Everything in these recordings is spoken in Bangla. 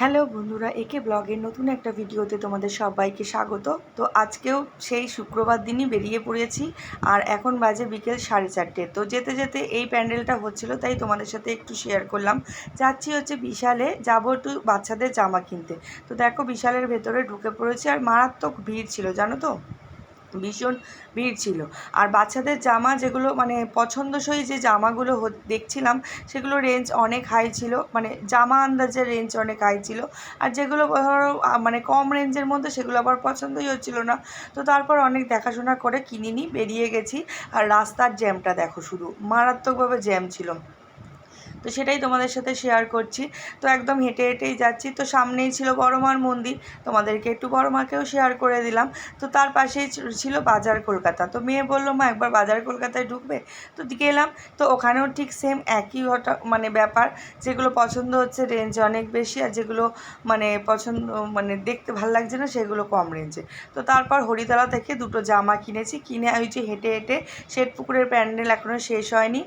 হ্যালো বন্ধুরা, একে ব্লগের নতুন একটা ভিডিওতে তোমাদের সবাইকে স্বাগত। তো আজকেও সেই শুক্রবার দিনই বেরিয়ে পড়েছি আর এখন বাজে বিকেল সাড়ে চারটে। তো যেতে যেতে এই প্যান্ডেলটা হচ্ছিল, তাই তোমাদের সাথে একটু শেয়ার করলাম। যাচ্ছি হচ্ছে বিশালে, যাব একটু বাচ্চাদের জামা কিনতে। তো দেখো বিশালের ভেতরে ঢুকে পড়েছি আর মারাত্মক ভিড় ছিল, জানো তো? ভীষণ ভিড় ছিল। আর বাচ্চাদের জামা যেগুলো মানে পছন্দসই যে জামাগুলো দেখছিলাম, সেগুলো রেঞ্জ অনেক হাই ছিল। মানে জামা আন্দাজের রেঞ্জ অনেক হাই ছিল। আর যেগুলো ধরো মানে কম রেঞ্জের মধ্যে সেগুলো আবার পছন্দই হচ্ছিল না। তো তারপর অনেক দেখাশোনা করে কিনিনি বেরিয়ে গেছি। আর রাস্তার জ্যামটা দেখো শুধু। মারাত্মকভাবে জ্যাম ছিল। তো সেটাই তোমাদের সাথে শেয়ার করছি। তো একদম হেঁটে হেঁটেই যাচ্ছি। তো সামনেই ছিল বড়মার মন্দির। তোমাদেরকে একটু বড়মাকেও শেয়ার করে দিলাম। তো তার পাশেই ছিল- বাজার কলকাতা। তো মেয়ে বলল, মা, একবার বাজার কলকাতায় ঢুকবে? তো গেলাম। তো ওখানেও ঠিক সেম একই ঘটা মানে ব্যাপার। যেগুলো পছন্দ হচ্ছে রেঞ্জ অনেক বেশি আর যেগুলো মানে পছন্দ মানে দেখতে ভালো লাগছে না, সেগুলো কম রেঞ্জে তো তারপর হরিতলা থেকে দুটো জামা কিনেছি। কিনে ওই যে হেঁটে হেঁটে শ্বেতপুকুরের প্যান্ডেল এখনও শেষ হয়নি।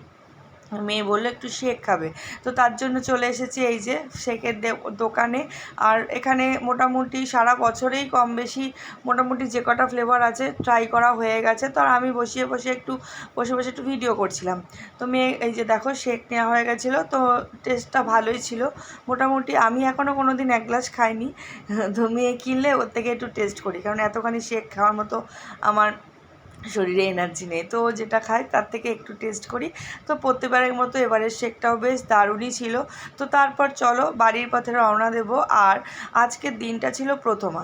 মেয়ে বলল, একটু শেক খাবে। তো তার জন্য চলে এসেছি এই যে শেকের দোকানে। আর এখানে মোটামুটি সারা বছরেই কম বেশি মোটামুটি যে কটা ফ্লেভার আছে ট্রাই করা হয়ে গেছে। তো আর আমি বসিয়ে বসে একটু, বসে বসে একটু ভিডিও করছিলাম। তো মেয়ে এই যে দেখো শেক নেওয়া হয়ে গেছিল, তো টেস্টটা ভালোই ছিল। মোটামুটি আমি এখনও কোনো দিন এক গ্লাস খাইনি। তো মেয়ে কিনলে ওর থেকে একটু টেস্ট করি, কারণ এতখানি শেক খাওয়ার মতো আমার শরীরে এনার্জি নেই। তো যেটা খাই তার থেকে একটু টেস্ট করি। তো প্রত্যেকবারের মতো এবারের শেকটাও বেশ দারুণই ছিল। তো তারপর চলো বাড়ির পথে রওনা দেবো। আর আজকের দিনটা ছিল প্রথমা।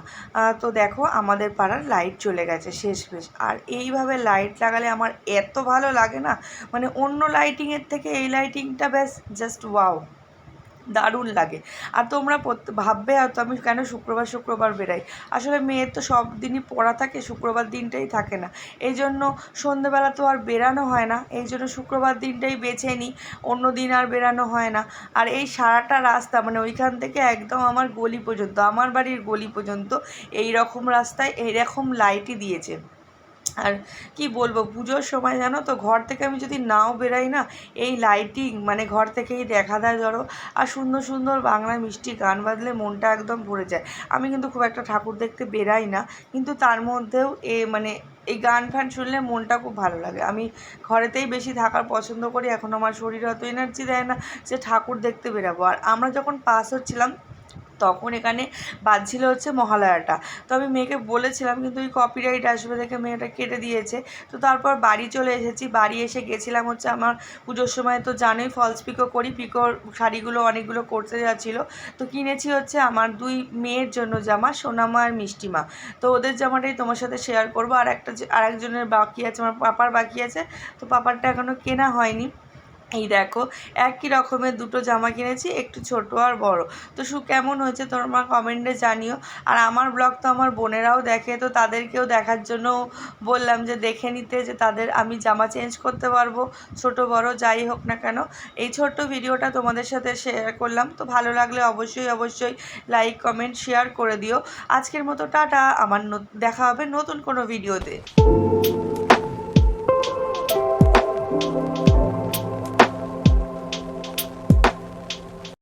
তো দেখো আমাদের পাড়ার লাইট চলে গেছে শেষ বেশ। আর এইভাবে লাইট লাগালে আমার এত ভালো লাগে না? মানে অন্য লাইটিংয়ের থেকে এই লাইটিংটা ব্যাস জাস্ট ওয়াও দারুণ লাগে। আর তোমরা ভাববে হয়তো আমি কেন শুক্রবার শুক্রবার বেরাই আসলে মেয়ের তো সব দিনই পড়া থাকে, শুক্রবার দিনটাই থাকে না। এই জন্য সন্ধেবেলা তো আর বেরানো হয় না। এই জন্য শুক্রবার দিনটাই বেছে নিই, অন্য দিন আর বেরানো হয় না। আর এই সারাটা রাস্তা মানে ওইখান থেকে একদম আমার গলি পর্যন্ত, আমার বাড়ির গলি পর্যন্ত এই রকম রাস্তায় এইরকম লাইটই দিয়েছে। আর কি বলব, পুজোর সময় জানো তো, ঘর থেকে আমি যদি নাও বেরাই না, এই লাইটিং মানে ঘর থেকেই দেখা দেয় ধরো, আর সুন্দর সুন্দর বাংলা মিষ্টি গান বাজলে মনটা একদম ভরে যায়। আমি কিন্তু খুব একটা ঠাকুর দেখতে বেরাই না, কিন্তু তার মধ্যেও এ মানে এই গান ফান শুনলে মনটা খুব ভালো লাগে। আমি ঘরেতেই বেশি থাকার পছন্দ করি, এখন আমার শরীর অত এনার্জি দেয় না যে ঠাকুর দেখতে বেরাবো। আর আমরা যখন পাস হচ্ছিলাম তখন এখানে বাজছিল হচ্ছে মহালয়াটা। তো আমি মেয়েকে বলেছিলাম, কিন্তু ওই কপিরাইট আসবে দেখে মেয়েটা কেটে দিয়েছে। তো তারপর বাড়ি চলে এসেছি। বাড়ি এসে গেছিলাম হচ্ছে আমার পুজোর সময়। তো জানোই ফলস পিকো করি পিকোর শাড়িগুলো অনেকগুলো করতে যাচ্ছিল। তো কিনেছি হচ্ছে আমার দুই মেয়ের জন্য জামা, সোনামা আর মিষ্টিমা। তো ওদের জামাটাই তোমার সাথে শেয়ার করব। আর একটা যে- আর একজনের বাকি আছে, আমার পাপার বাকি আছে। তো পাপারটা এখনও কেনা হয়নি। এই দেখো, একই রকমের দুটো জামা কিনেছি, একটু ছোট আর বড়। তো শু কেমন হয়েছে তোমরা কমেন্টে জানিও। আর আমার ব্লগ তো আমার বোনেরাও দেখে, তো তাদেরকেও দেখার জন্য বললাম যে দেখে নিতে যে তাদের আমি জামা চেঞ্জ করতে পারব, ছোট, বড়, যাই হোক না কেন। এই ছোট্ট ভিডিওটা তোমাদের সাথে শেয়ার করলাম, তো ভালো লাগলে অবশ্যই অবশ্যই লাইক কমেন্ট শেয়ার করে দিও। আজকের মতো টাটা, আমার দেখা হবে নতুন কোনো ভিডিওতে